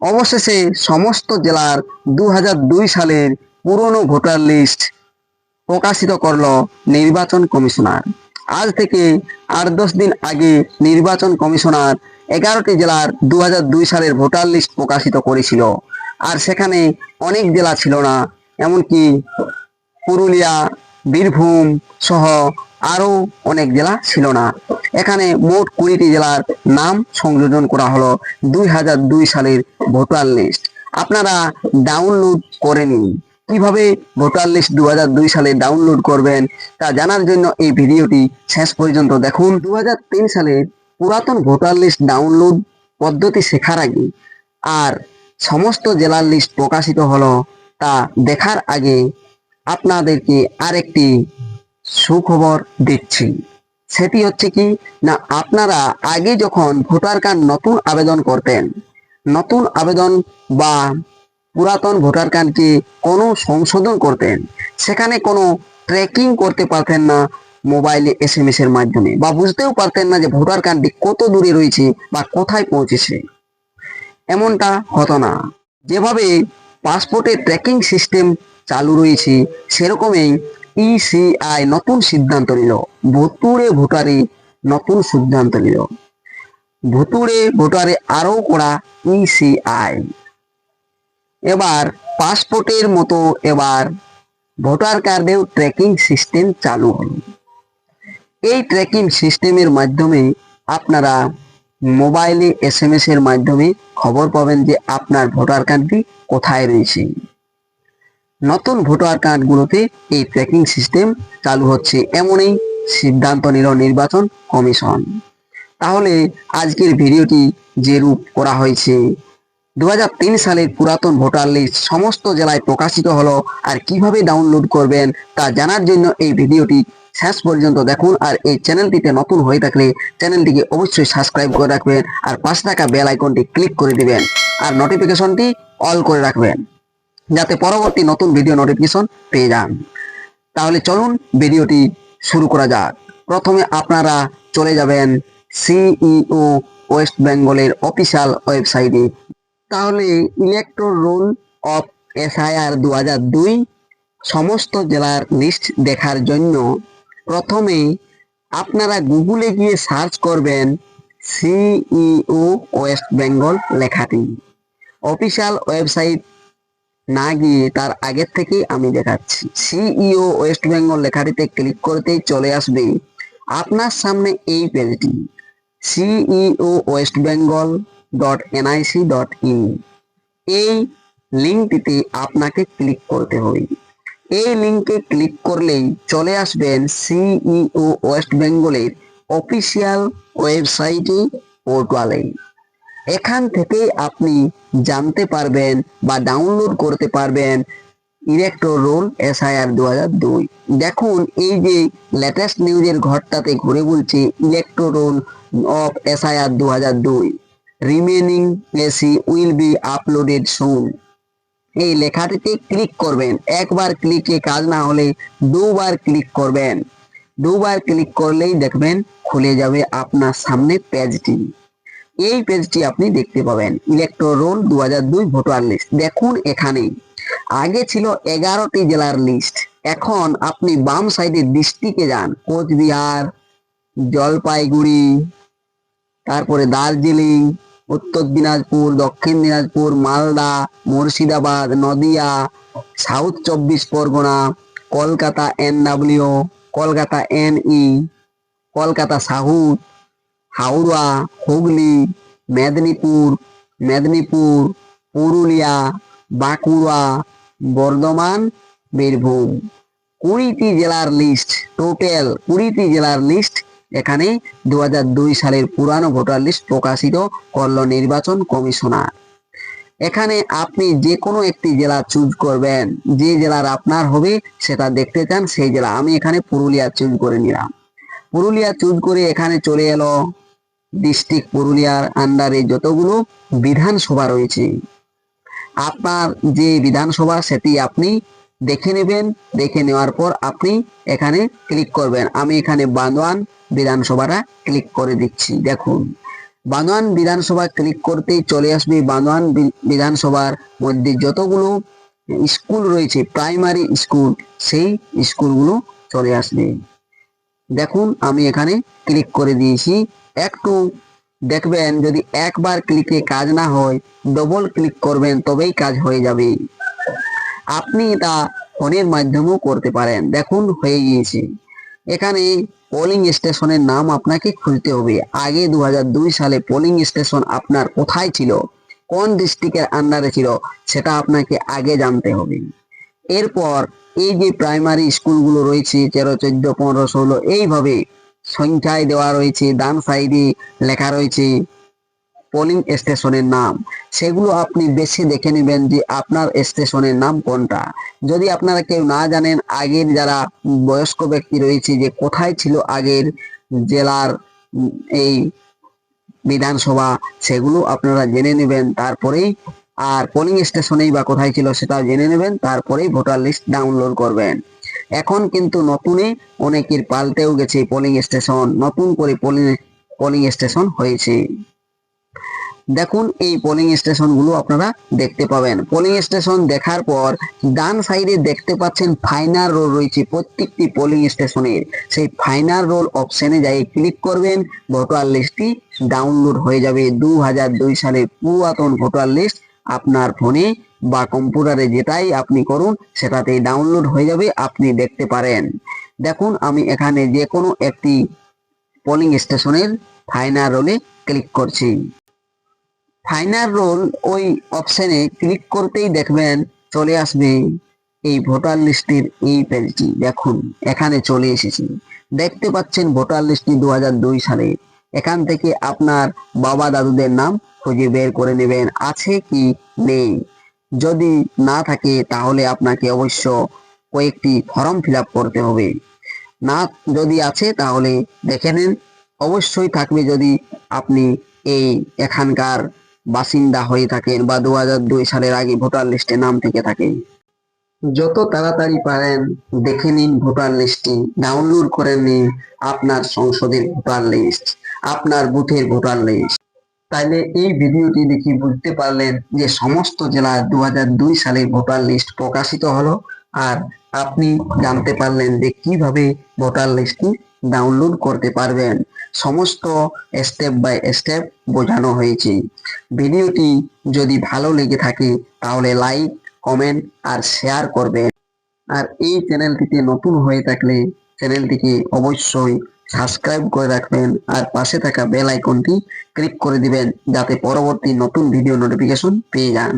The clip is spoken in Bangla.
অবশেষে সমস্ত জেলার দুহাজার দুই সালের পুরনো ভোটার লিস্ট প্রকাশিত করল নির্বাচন কমিশনার। আজ থেকে আট দশ দিন আগে নির্বাচন কমিশনার এগারোটি জেলার দু হাজার দুই সালের ভোটার লিস্ট প্রকাশিত করেছিল। আর সেখানে অনেক জেলা ছিল না, এমনকি পুরুলিয়া বীরভূম সহ আরও অনেক জেলা ছিল না। এখানে মোট কুড়িটি জেলার নাম সংযোজন করা হলো দুই হাজার দুই সালের ভোটার লিস্ট। আপনারা ডাউনলোড করে নিন। কীভাবে ভোটার লিস্ট দু সালে ডাউনলোড করবেন তা জানার জন্য এই ভিডিওটি শেষ পর্যন্ত দেখুন। দু সালের পুরাতন ভোটার লিস্ট ডাউনলোড পদ্ধতি শেখার আগে আর সমস্ত জেলার লিস্ট প্রকাশিত হলো তা দেখার আগে আপনাদেরকে আরেকটি সুখবর দিচ্ছি। সেটি হচ্ছে কি, না, আপনারা আগে যখন ভোটার কার্ড নতুন আবেদন করতেন, নতুন আবেদন বা পুরাতন ভোটার কার্ডকে কোনো সংশোধন করতেন, সেখানে কোনো ট্র্যাকিং করতে পারতেন না মোবাইলে এস এম এস এর মাধ্যমে বা বুঝতেও পারতেন না যে ভোটার কার্ডটি কত দূরে রয়েছে বা কোথায় পৌঁছেছে। এমনটা হতো না। যেভাবে পাসপোর্টের ট্র্যাকিং সিস্টেম চালু রয়েছে। সেরকমই ইসিআই নতুন সিদ্ধান্ত নিল। ভুতুড়ে ভোটারে নতুন সিদ্ধান্ত নিল। ভুতুড়ে ভোটারে আরও করা ইসিআই এবার পাসপোর্টের মতো এবার ভোটার কার্ডেও ট্র্যাকিং সিস্টেম চালু হলো। এই ট্র্যাকিং সিস্টেমের মাধ্যমে আপনারা মোবাইলে এস এর মাধ্যমে খবর পাবেন যে আপনার ভোটার কার্ডটি কোথায় রয়েছে। নতুন ভোটার কার্ডগুলোতে এই ট্র্যাকিং সিস্টেম চালু হচ্ছে এমনই সিদ্ধান্ত নিল নির্বাচন কমিশন। তাহলে আজকের ভিডিওটি যে রূপ করা হয়েছে দু হাজার তিন সালের পুরাতন ভোটার লিস্ট সমস্ত জেলায় প্রকাশিত হলো আর কীভাবে ডাউনলোড করবেন তা জানার জন্য এই ভিডিওটি শেষ পর্যন্ত দেখুন আর এই চ্যানেলটিতে নতুন হয়ে থাকলে চ্যানেলটিকে অবশ্যই সাবস্ক্রাইব করে রাখবেন আর পাশে থাকা বেল আইকনটি ক্লিক করে দিবেন আর নোটিফিকেশনটি অল করে রাখবেন। যাতে পরবর্তী নতুন ভিডিও নোটিফিকেশন পেয়ে যান। তাহলে চলুন ভিডিওটি শুরু করা যাক। প্রথমে আপনারা চলে যাবেন সিইও ওয়েস্ট বেঙ্গলের অফিসিয়াল ওয়েবসাইটে তাহলে ইলেকট্রো রোল অফ এসআইআর দু হাজার দুই সমস্ত জেলার লিস্ট দেখার জন্য প্রথমে আপনারা গুগলে গিয়ে সার্চ করবেন সিইও ওয়েস্ট বেঙ্গল লেখাটি। অফিসিয়াল ওয়েবসাইট না গিয়ে তার আগের থেকেই আমি দেখাচ্ছি। সিইও ওয়েস্ট বেঙ্গল লেখাটিতে ক্লিক করতেই চলে আসবে আপনার সামনে এই পেজটি। CEO West Bengal dot NIC dot in এই লিঙ্কটিতে আপনাকে ক্লিক করতে হবে। এই লিঙ্কে ক্লিক করলেই চলে আসবেন সিইও ওয়েস্ট বেঙ্গলের অফিসিয়াল ওয়েবসাইটে পোর্টালে এখান থেকে আপনি জানতে পারবেন বা ডাউনলোড করতে পারবেন ইলেকট্রো রোল এসআইআর দু হাজার দুই। দেখুন, এই যে লেটেস্ট নিউজের ঘরটাতে ঘুরে বলছে ইলেকট্রো রোল অফ এসআইআর দু হাজার দুই। Remaining AC will be uploaded soon এই লেখাটিতে ক্লিক করবেন। একবার ক্লিকে কাজ না হলে দুবার ক্লিক করবেন। দুবার ক্লিক করলেই দেখবেন খুলে যাবে আপনার সামনে পেজটি এই পেজটি আপনি দেখতে পাবেন। ইলেকট্রো রোল দু হাজার দুই ভোটার লিস্ট দেখুন এখানে। আগে ছিল এগারোটি জেলার লিস্ট এখন আপনি বাম সাইডে ডিস্ট্রিক্টে যান। কোচবিহার, জলপাইগুড়ি, তারপরে দার্জিলিং, উত্তর দিনাজপুর, দক্ষিণ দিনাজপুর, মালদা, মুর্শিদাবাদ, নদিয়া সাউথ চব্বিশ Pargana, Kolkata N W Kolkata N E Kolkata south Howrah, Hooghly, Medinipur Medinipur, Purulia, Bankura, Bardhaman, Birbhum. কুড়িটি জেলার লিস্ট টোটাল কুড়িটি জেলার লিস্ট এখানে দু হাজার দুই সালের পুরানো ভোটার লিস্ট প্রকাশিত করল নির্বাচন কমিশনার। এখানে আপনি যে কোনো একটি জেলা চুজ করবেন, যে জেলার আপনার হবে সেটা দেখতে চান, সেই জেলা। আমি এখানে পুরুলিয়া চুজ করে নিলাম। পুরুলিয়া চুজ করে এখানে চলে এলো ডিস্ট্রিক্ট পুরুলিয়ার আন্ডারে যতগুলো বিধানসভা রয়েছে, আপনার যে বিধানসভা সেটি আপনি দেখে নেবেন, দেখে নেওয়ার পর আপনি এখানে ক্লিক করবেন। আমি এখানে বান্দোয়ান বিধানসভাটা ক্লিক করে দিচ্ছি, দেখুন। বান্দোয়ান বিধানসভা ক্লিক করতেই চলে আসবে বান্দোয়ান বিধানসভার মধ্যে যতগুলো স্কুল রয়েছে প্রাইমারি স্কুল সেই স্কুলগুলো চলে আসবে। দেখুন, আমি এখানে ক্লিক করে দিয়েছি। একটু দেখবেন যদি একবার ক্লিকে কাজ না হয় ডবল ক্লিক করবেন, তবেই কাজ হয়ে যাবে। আপনি তা ফোনের মাধ্যমেও করতে পারেন। দেখুন, হয়ে গিয়েছে। এখানে পোলিং স্টেশনের নাম আপনাকে খুঁজতে হবে। আগে দু হাজার দুই সালে পোলিং স্টেশন আপনার কোথায় ছিল? কোন ডিস্ট্রিক্টের আন্ডারে ছিল? সেটা আপনাকে আগে জানতে হবে। এরপর এই যে প্রাইমারি স্কুলগুলো রয়েছে, তেরো, চোদ্দ, পনেরো, ষোলো, এইভাবে সংখ্যায় দেওয়া রয়েছে, ডান সাইডে লেখা রয়েছে পোলিং স্টেশনের নাম। সেগুলো আপনি বেশি দেখে নেবেন যে আপনার স্টেশনের নাম কোনটা। যদি আপনারা কেউ না জানেন, আগের যারা বয়স্ক ব্যক্তি রয়েছে যে কোথায় ছিল আগের জেলার এই বিধানসভা, সেগুলো আপনারা জেনে নেবেন, তারপরেই আর পোলিং স্টেশনেই বা কোথায় ছিল সেটাও জেনে নেবেন, তারপরেই ভোটার লিস্ট ডাউনলোড করবেন। এখন কিন্তু নতুনে অনেকের পাল্টেও গেছে পোলিং স্টেশন নতুন করে পোলিং পোলিং স্টেশন হয়েছে। দেখুন, এই পোলিং স্টেশনগুলো আপনারা দেখতে পাবেন। পোলিং স্টেশন দেখার পর ডান সাইডে দেখতে পাচ্ছেন ফাইনাল রোল রয়েছে প্রত্যেকটি পোলিং স্টেশনের সেই ফাইনাল রোল অপশনে যাই ক্লিক করবেন ভোটার লিস্টটি ডাউনলোড হয়ে যাবে। দু সালের পুরাতন ভোটার লিস্ট আপনার ফোনে বা কম্পিউটারে যেটাই আপনি করুন, সেটাতেই ডাউনলোড হয়ে যাবে, আপনি দেখতে পারেন। দেখুন, আমি এখানে যে কোনো একটি পোলিং স্টেশনের ফাইনাল রোলে ক্লিক করছি। ফাইনাল রোল ওই অপশানে ক্লিক করতেই দেখবেন চলে আসবে এই ভোটার লিস্টের এই পেজটি দেখুন, এখানে চলে এসেছি। দেখতে পাচ্ছেন ভোটার লিস্টটি দু সালে। এখান থেকে আপনার বাবা দাদুদের নাম খুঁজে বের করে নেবেন। আছে কি? নেই। যদি না থাকে, তাহলে আপনাকে অবশ্য কয়েকটি ফর্ম ফিল করতে হবে। না যদি আছে, তাহলে দেখে নিন। অবশ্যই থাকবে যদি আপনি এই এখানকার বাসিন্দা হয়ে থাকেন বা দু দুই সালের আগে ভোটার লিস্টে নাম থেকে থাকে। যত তাড়াতাড়ি পারেন, দেখে নিন ভোটার লিস্টটি। ডাউনলোড করে নিন আপনার সংসদের ভোটার লিস্ট, আপনার বুথের ভোটার লিস্ট। তাইলে এই ভিডিওটি দেখে বুঝতে পারলেন যে সমস্ত জেলার দু সালের ভোটার লিস্ট প্রকাশিত হলো আর আপনি জানতে পারলেন যে কীভাবে ভোটার লিস্টটি ডাউনলোড করতে পারবেন। সমস্ত স্টেপ বাই স্টেপ বোঝানো হয়েছে। ভিডিওটি যদি ভালো লেগে থাকে তাহলে লাইক, কমেন্ট আর শেয়ার করবেন। আর এই চ্যানেলটিতে নতুন হয়ে থাকলে চ্যানেলটিকে অবশ্যই সাবস্ক্রাইব করে রাখবেন আর পাশে থাকা বেল আইকনটি ক্লিক করে দিবেন যাতে পরবর্তী নতুন ভিডিও নোটিফিকেশন পেয়ে যান।